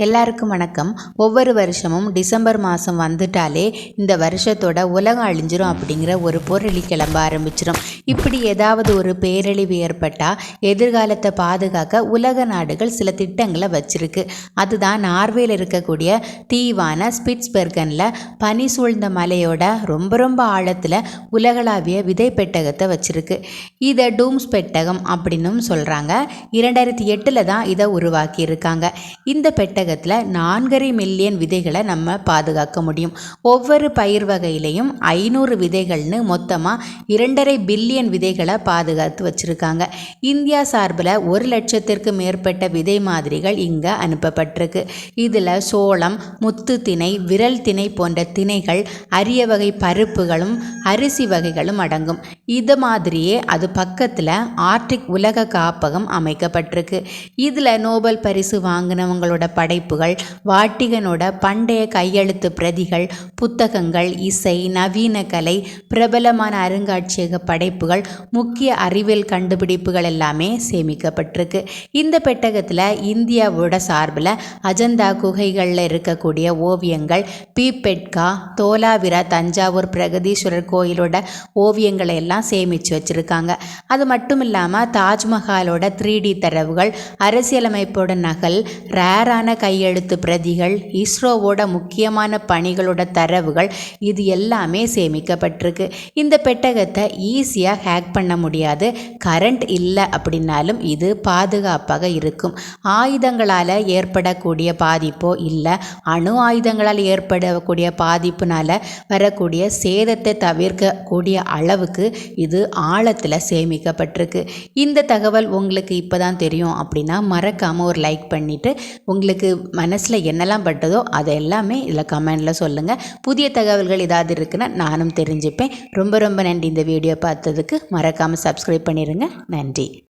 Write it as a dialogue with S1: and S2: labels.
S1: எல்லாருக்கும் வணக்கம். ஒவ்வொரு வருஷமும் டிசம்பர் மாதம் வந்துட்டாலே இந்த வருஷத்தோட உலகம் அழிஞ்சிரும் அப்படிங்கிற ஒரு பொருளி கிளம்ப ஆரம்பிச்சிடும் இப்படி ஏதாவது ஒரு பேரழிவு ஏற்பட்டால் எதிர்காலத்தை பாதுகாக்க உலக நாடுகள் சில திட்டங்களை வச்சிருக்கு. அதுதான் நார்வேல இருக்கக்கூடிய தீவான ஸ்பிட்ஸ்பெர்கனில் பனி சூழ்ந்த மலையோட ரொம்ப ரொம்ப ஆழத்தில் உலகளாவிய விதை பெட்டகத்தை வச்சிருக்கு. இதை டூம்ஸ் பெட்டகம் அப்படின்னும் சொல்கிறாங்க இரண்டாயிரத்தி எட்டில் தான் இதை உருவாக்கியிருக்காங்க இந்த பெட்டகத்தில் நான்கரை மில்லியன் விதைகளை நம்ம பாதுகாக்க முடியும். ஒவ்வொரு பயிர் வகையிலையும் ஐநூறு விதைகள்னு மொத்தமாக இரண்டரை பில்லியன் விதைகளை பாதுகாத்து வச்சுருக்காங்க. இந்தியா சார்பில் ஒரு லட்சத்திற்கு மேற்பட்ட விதை மாதிரிகள் இங்கே அனுப்பப்பட்டிருக்கு. இதில் சோளம் முத்து திணை விரல் திணை போன்ற திணைகள் அரிய வகை பருப்புகளும் அரிசி வகைகளும் அடங்கும். இது மாதிரியே அது பக்கத்தில் ஆர்டிக் உலக காப்பகம் அமைக்கப்பட்டிருக்கு. இதில் நோபல் பரிசு வாங்கினவங்களோட படைப்புகள் வாட்டிகனோட பண்டைய கையெழுத்து பிரதிகள் புத்தகங்கள் இசை நவீன கலை பிரபலமான அருங்காட்சியக படைப்பு படைப்புகள் முக்கிய அறிவியல் கண்டுபிடிப்புகள் எல்லாமே சேமிக்கப்பட்டிருக்கு. இந்த பெட்டகத்தில் இந்தியாவோட சார்பில் அஜந்தா குகைகளில் இருக்கக்கூடிய ஓவியங்கள் பீபெட்கா தோலாவிரா தஞ்சாவூர் பிரகதீஸ்வரர் கோயிலோட ஓவியங்களை எல்லாம் சேமித்து வச்சுருக்காங்க. அது மட்டும் இல்லாமல் தாஜ்மஹாலோட த்ரீ டி தரவுகள் அரசியலமைப்போட நகல் ரேரான கையெழுத்து பிரதிகள் இஸ்ரோவோட முக்கியமான பணிகளோட தரவுகள் இது எல்லாமே சேமிக்கப்பட்டிருக்கு. இந்த பெட்டகத்தை ஈஸியாக ஹேக் பண்ண முடியாது. கரண்ட் இல்லை அப்படின்னாலும் இது பாதுகாப்பாக இருக்கும். ஆயுதங்களால் ஏற்படக்கூடிய பாதிப்போ இல்லை. அணு ஆயுதங்களால் ஏற்படக்கூடிய பாதிப்புனால் வரக்கூடிய சேதத்தை தவிர்க்கக்கூடிய அளவுக்கு இது ஆழத்தில் சேமிக்கப்பட்டிருக்கு. இந்த தகவல் உங்களுக்கு இப்போ தான் தெரியும் அப்படின்னா மறக்காமல் ஒரு லைக் பண்ணிவிட்டு உங்களுக்கு மனசில் என்னெல்லாம் பட்டதோ அதை எல்லாமே இதில் கமெண்டில் சொல்லுங்கள் புதிய தகவல்கள் ஏதாவது இருக்குன்னா நானும் தெரிஞ்சுப்பேன். ரொம்ப ரொம்ப நன்றி. இந்த வீடியோ பார்த்தது பார்த்ததுக்கு மறக்காமல் சப்ஸ்கிரைப் பண்ணிடுங்க நன்றி.